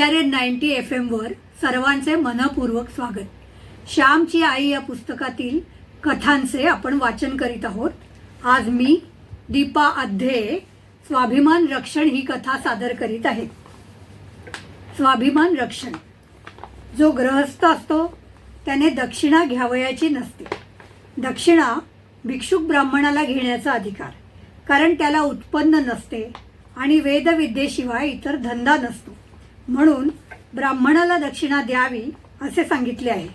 आचार्य ninety F एमवर सर्वांचे मनपूर्वक स्वागत. श्यामची आई या पुस्तकातील कथांचे आपण वाचन करीत आहोत. आज मी दीपा अध्ये स्वाभिमान रक्षण ही कथा सादर करीत आहे. स्वाभिमान रक्षण. जो ग्रहस्थ असतो त्याने दक्षिणा घ्यावयाची नसते. दक्षिणा भिक्षुक ब्राह्मणाला घेण्याचा अधिकार कारण त्याला उत्पन्न नसते आणि वेदविद्येशिवाय इतर धंदा नसतो. म्हणून ब्राह्मणाला दक्षिणा द्यावी असे सांगितले आहे.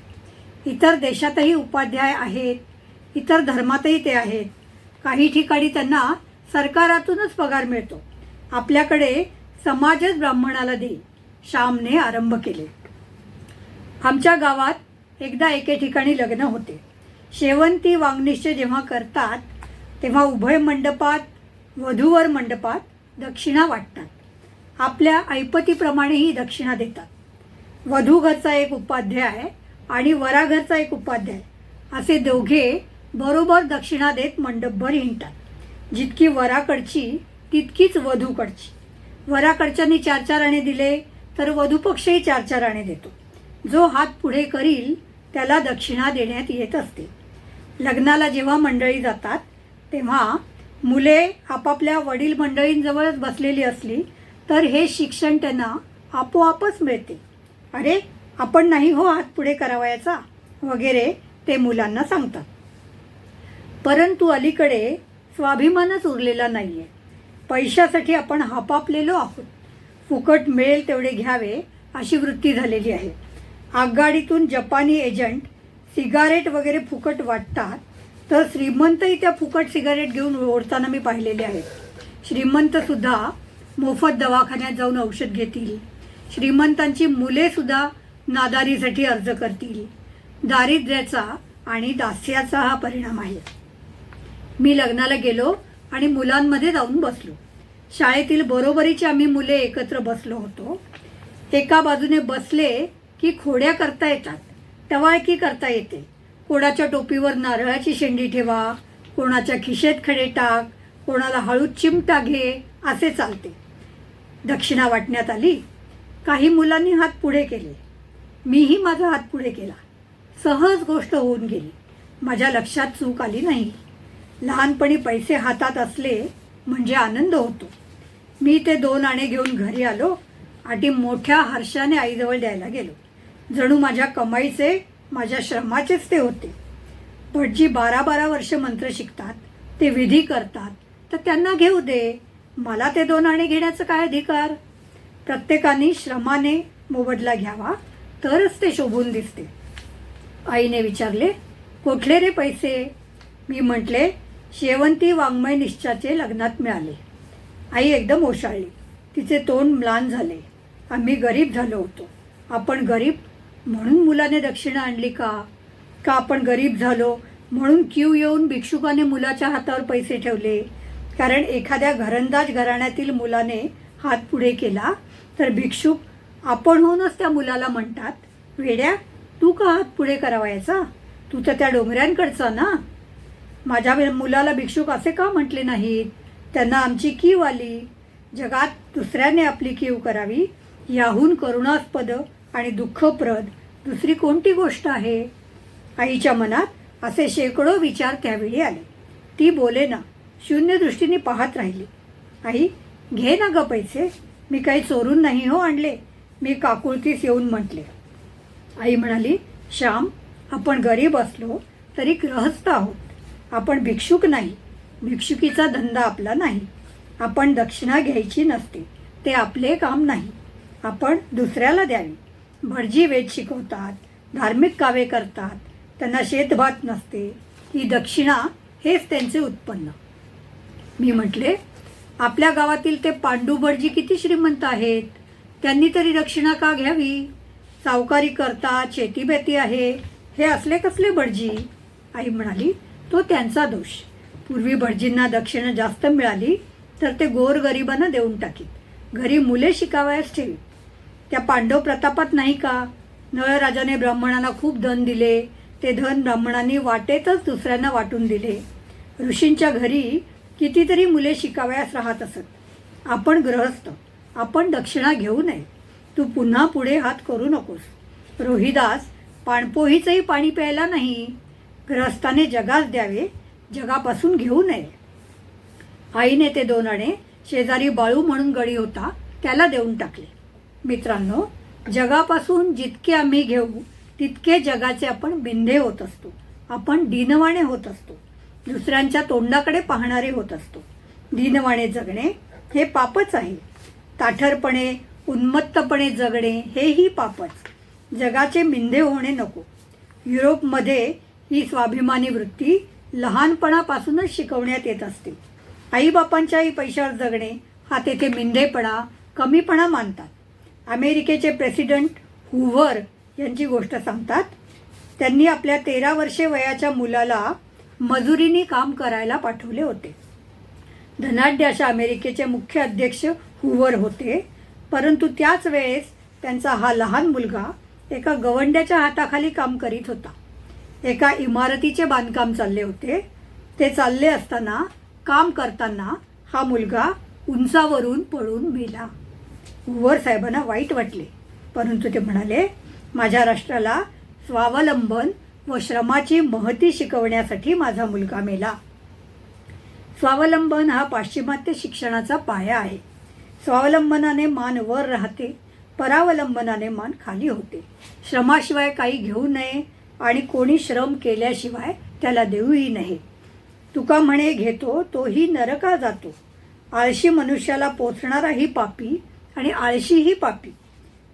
इतर देशातही उपाध्याय आहेत इतर धर्मातही ते आहेत. काही ठिकाणी त्यांना सरकारातूनच पगार मिळतो. आपल्याकडे समाजच ब्राह्मणाला देईल श्यामने आरंभ केले. आमच्या गावात एकदा एके ठिकाणी लग्न होते. शेवंती वांगनिश्चय जेव्हा करतात तेव्हा उभय मंडपात वधूवर मंडपात दक्षिणा वाटतात. आपल्या ऐपतीप्रमाणे ही दक्षिणा देतात. वधू घरचा एक उपाध्याय आणि वराघरचा एक उपाध्याय असे दोघे बरोबर दक्षिणा देत मंडपभर हिंडतात. जितकी वराकडची तितकीच वधूकडची. वराकडच्यांनी चार चार आणे दिले तर वधूपक्षही चार चार आणे देतो. जो हात पुढे करील त्याला दक्षिणा देण्यात येत असते. लग्नाला जेव्हा मंडळी जातात तेव्हा मुले आपापल्या वडील मंडळींजवळच बसलेली असली तर हे शिक्षण त्यांना आपोआपच मिळते. अरे आपण नाही हो हात पुढे करावयाचा? वगैरे ते मुलांना सांगतात. परंतु अलीकडे स्वाभिमानच उरलेला नाही आहे पैशासाठी आपण हापापलेलो आहोत. फुकट मिळेल तेवढे घ्यावे अशी वृत्ती झालेली आहे. आगगाडीतून जपानी एजंट सिगारेट वगैरे फुकट वाटतात तर श्रीमंतही त्या फुकट सिगारेट घेऊन ओढताना मी पाहिलेले आहेत. श्रीमंतसुद्धा मोफत दवाखान्यात जाऊन औषध घेतील. श्रीमंतांची मुलेसुद्धा नादारीसाठी अर्ज करतील. दारिद्र्याचा आणि दास्याचा हा परिणाम आहे. मी लग्नाला गेलो आणि मुलांमध्ये जाऊन बसलो. शाळेतील बरोबरीची आम्ही मुले एकत्र बसलो होतो. एका बाजूने बसले की खोड्या करता येतात टवाळकी करता येते. कोणाच्या टोपीवर नारळाची शेंडी ठेवा कोणाच्या खिशेत खडे टाक कोणाला हळू चिमटा घे असे चालते. दक्षिणा वाटण्यात आली. काही मुलांनी हात पुढे केले. मीही माझा हात पुढे केला. सहज गोष्ट होऊन गेली. माझ्या लक्षात चूक आली नाही. लहानपणी पैसे हातात असले म्हणजे आनंद होतो. मी ते दोन आणे घेऊन घरी आलो. आणि मोठ्या हर्षाने आईजवळ द्यायला गेलो. जणू माझ्या कमाईचे माझ्या श्रमाचेच ते होते. भटजी बारा बारा वर्ष मंत्र शिकतात ते विधी करतात तर त्यांना घेऊ दे. मला ते दोन आणे घेण्याचं काय अधिकार? प्रत्येकाने श्रमाने मोबदला घ्यावा तरच ते शोभून दिसते. आईने विचारले कुठले रे पैसे? मी म्हटले शेवंती वाङ्मय निश्चाचे लग्नात मिळाले. आई एकदम ओशाळली. तिचे तोंड म्लान झाले. आम्ही गरीब झालो होतो. आपण गरीब म्हणून मुलाने दक्षिणा आणली का? का आपण गरीब झालो म्हणून क्यू येऊन भिक्षुकाने मुलाच्या हातावर पैसे ठेवले? कारण एखाद्या घरंदाज घराण्यातील मुलाने हात पुढे केला तर भिक्षुक आपण होऊनच त्या मुलाला म्हणतात वेड्या तू का हात पुढे करावायचा? तू तर त्या डोंगऱ्यांकडचा ना? माझ्या मुलाला भिक्षुक असे का म्हटले नाहीत? त्यांना आमची कीव आली. जगात दुसऱ्याने आपली कीव करावी याहून करुणास्पद आणि दुःखप्रद दुसरी कोणती गोष्ट आहे? आईच्या मनात असे शेकडो विचार त्यावेळी आले. ती बोले ना शून्य दृष्टीने पाहत राहिली. आई घे ना ग पैसे. मी काही चोरून नाही हो आणले. मी काकुळतीस येऊन म्हटले. आई म्हणाली श्याम आपण गरीब असलो तरी ग्रहस्थ आहोत. आपण भिक्षुक नाही. भिक्षुकीचा धंदा आपला नाही. आपण दक्षिणा घ्यायची नसते. ते आपले काम नाही. आपण दुसऱ्याला द्यावी. भटजी वेद शिकवतात धार्मिक कावे करतात. त्यांना शेतभात नसते. ही दक्षिणा हेच त्यांचे उत्पन्न. मी म्हटले आपल्या गावातील ते पांडू भटजी किती श्रीमंत आहेत? त्यांनी तरी दक्षिणा का घ्यावी? सावकारी करता शेतीबेती आहे. हे असले कसले भटजी आई म्हणाली तो त्यांचा दोष. पूर्वी भटजींना दक्षिणा जास्त मिळाली तर ते गोरगरिबांना देऊन टाकीत. घरी मुले शिकावयास ठेवी त्या पांडव प्रतापात नाही का? नळराजाने ब्राह्मणांना खूप धन दिले. ते धन ब्राह्मणांनी वाटेतच दुसऱ्यांना वाटून दिले. ऋषींच्या घरी कितीतरी मुले शिकावयास राहत असत. आपण ग्रहस्थ. आपण दक्षिणा घेऊ नये. तू पुन्हा पुढे हात करू नकोस. रोहिदास पाणपोहीचंही पाणी प्यायला नाही. ग्रहस्थाने जगास द्यावे. जगापासून घेऊ नये. आईने ते दोन आणे शेजारी बाळू म्हणून गळी होता त्याला देऊन टाकले. मित्रांनो जगापासून जितके आम्ही घेऊ तितके जगाचे आपण बिंधे होत असतो. आपण दिनवाणे होत असतो. दुसऱ्यांच्या तोंडाकडे पाहणारे होत असतो. दीनवाणे जगणे हे पापच आहे. ताठरपणे उन्मत्तपणे जगणे हेही पापच. जगाचे मिंधे होणे नको. युरोपमध्ये ही स्वाभिमानी वृत्ती लहानपणापासूनच शिकवण्यात येत असते. आईबापांच्याही पैशावर जगणे हा तेथे मिंधेपणा कमीपणा मानतात. अमेरिकेचे प्रेसिडेंट हुव्हर यांची गोष्ट सांगतात त्यांनी आपल्या तेरा वर्षे वयाच्या मुलाला मजुरीने काम करायला पाठवले होते. धनाढ्य अशा अमेरिकेचे मुख्य अध्यक्ष हुवर होते परंतु त्याच वेळेस त्यांचा हा लहान मुलगा एका गवंड्याच्या हाताखाली काम करीत होता. एका इमारतीचे बांधकाम चालले होते. ते चालले असताना काम करताना हा मुलगा उंचावरून पळून मेला. हुवर साहेबांना वाईट वाटले परंतु ते म्हणाले माझ्या राष्ट्राला स्वावलंबन व श्रमाची महती शिकवण्यासाठी माझा मुलगा मेला. स्वावलंबन हा पाश्चिमात्य शिक्षणाचा पाया आहे. स्वावलंबनाने मान वर राहते परावलंबनाने मान खाली होते. श्रमाशिवाय काही घेऊ नये आणि कोणी श्रम केल्याशिवाय त्याला देऊही नये. तुका म्हणे घेतो तोही नरका जातो. आळशी मनुष्याला पोचणाराही पापी आणि आळशीही पापी.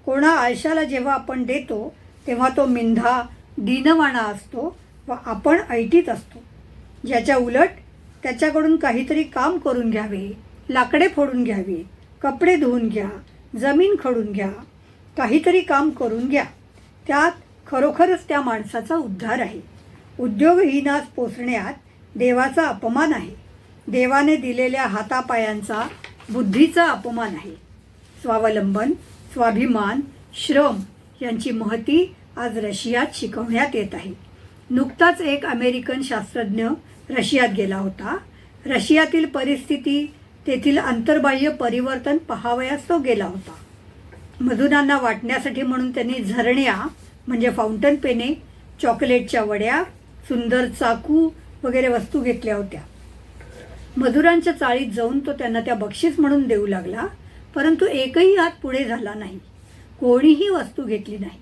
कोणा आळशाला जेव्हा आपण देतो तेव्हा तो मिंधा दीनवाणा असतो व आपण ऐटीत असतो. ज्याच्या उलट त्याच्याकडून काहीतरी काम करून घ्यावे लाकडे फोडून घ्यावी कपडे धुवून घ्या जमीन खडून घ्या काहीतरी काम करून घ्या. त्यात खरोखरच त्या माणसाचा उद्धार आहे. उद्योगहीनास पोचण्यात देवाचा अपमान आहे. देवाने दिलेल्या हातापायांचा बुद्धीचा अपमान आहे. स्वावलंबन स्वाभिमान श्रम यांची महती आज रशियात शिकवण्यात येत आहे. नुकताच एक अमेरिकन शास्त्रज्ञ रशियात गेला होता. रशियातील परिस्थिती तेथील आंतरबाह्य परिवर्तन पहावयास तो गेला होता. मजुरांना वाटण्यासाठी म्हणून त्यांनी झरण्या म्हणजे फाउंटन पेने चॉकलेटच्या वड्या सुंदर चाकू वगैरे वस्तू घेतल्या होत्या. मजुरांच्या चाळीत जाऊन तो त्यांना त्या बक्षीस म्हणून देऊ लागला परंतु एकही हात पुढे झाला नाही. कोणीही वस्तू घेतली नाही.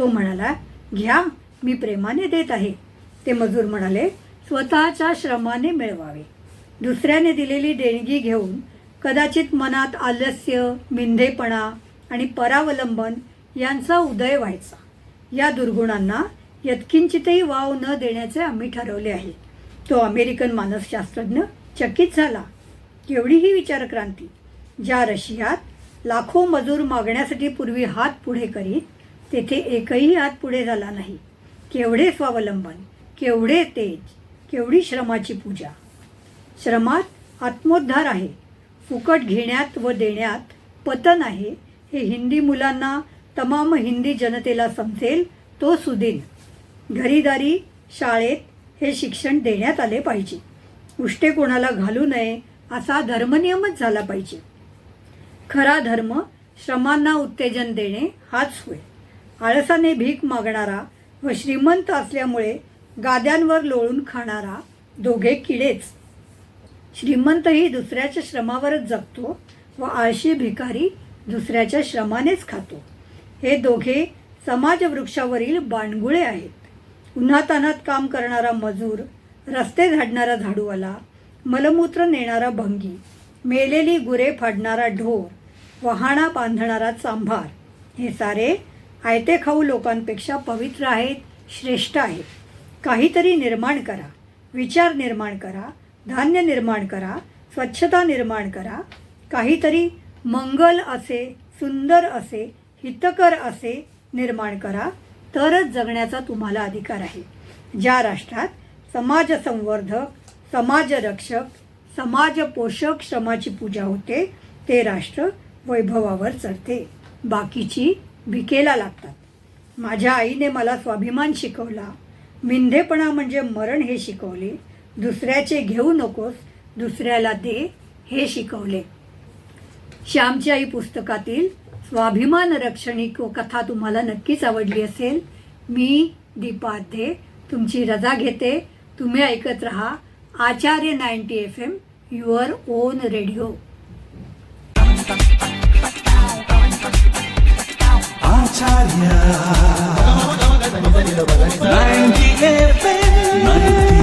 तो म्हणाला घ्या मी प्रेमाने देत आहे. ते मजूर म्हणाले स्वतःच्या श्रमाने मिळवावे. दुसऱ्याने दिलेली देणगी घेऊन कदाचित मनात आलस्य मिंधेपणा आणि परावलंबन यांचा उदय व्हायचा. या दुर्गुणांना यत्किंचितही वाव न देण्याचे आम्ही ठरवले आहे. तो अमेरिकन मानसशास्त्रज्ञ चकित झाला. केवढीही विचारक्रांती. ज्या रशियात लाखो मजूर मागण्यासाठी पूर्वी हात पुढे करीत तेथे एकही हात पुढे झाला नाही. केवढे स्वावलंबन केवढे तेज केवढी श्रमाची पूजा. श्रमात आत्मोद्धार आहे. फुकट घेण्यात व देण्यात पतन आहे. हे हिंदी मुलांना तमाम हिंदी जनतेला समजेल तो सुदीन. घरीदारी शाळेत हे शिक्षण देण्यात आले पाहिजे. उष्टे कोणाला घालू नये असा धर्मनियमच झाला पाहिजे. खरा धर्म श्रमांना उत्तेजन देणे हाच होय. आळसाने भीक मागणारा व श्रीमंत असल्यामुळे गाद्यांवर लोळून खाणारा दोघे किडेच. श्रीमंतही दुसऱ्याच्या श्रमावरच जगतो व आळशी भिकारी दुसऱ्याच्या श्रमानेच खातो. हे दोघे समाजवृक्षावरील बाणगुळे आहेत. उन्हातान्हात काम करणारा मजूर रस्ते झाडणारा झाडूवाला मलमूत्र नेणारा भंगी मेलेली गुरे फाडणारा ढोर वहाणा बांधणारा चांभार हे सारे आयते खाऊ लोकांपेक्षा पवित्र आहेत श्रेष्ठ आहेत. काहीतरी निर्माण करा विचार निर्माण करा धान्य निर्माण करा स्वच्छता निर्माण करा. काहीतरी मंगल असे सुंदर असे हितकर असे निर्माण करा. तरच जगण्याचा तुम्हाला अधिकार आहे. ज्या राष्ट्रात समाज संवर्धक समाजरक्षक समाज पोषक श्रमाची पूजा होते ते राष्ट्र वैभवावर चढते. बाकीची भिकेला लागतात. माझ्या आईने मला स्वाभिमान शिकवला. मिंधेपणा म्हणजे मरण हे शिकवले. दुसऱ्याचे घेऊ नकोस दुसऱ्याला दे हे शिकवले. श्यामची आई पुस्तकातील स्वाभिमान रक्षणिक कथा तुम्हाला नक्कीच आवडली असेल. मी दीपाध्ये तुमची रजा घेते. तुम्ही ऐकत रहा आचार्य ninety F M your own radio. Italia 90 FM 90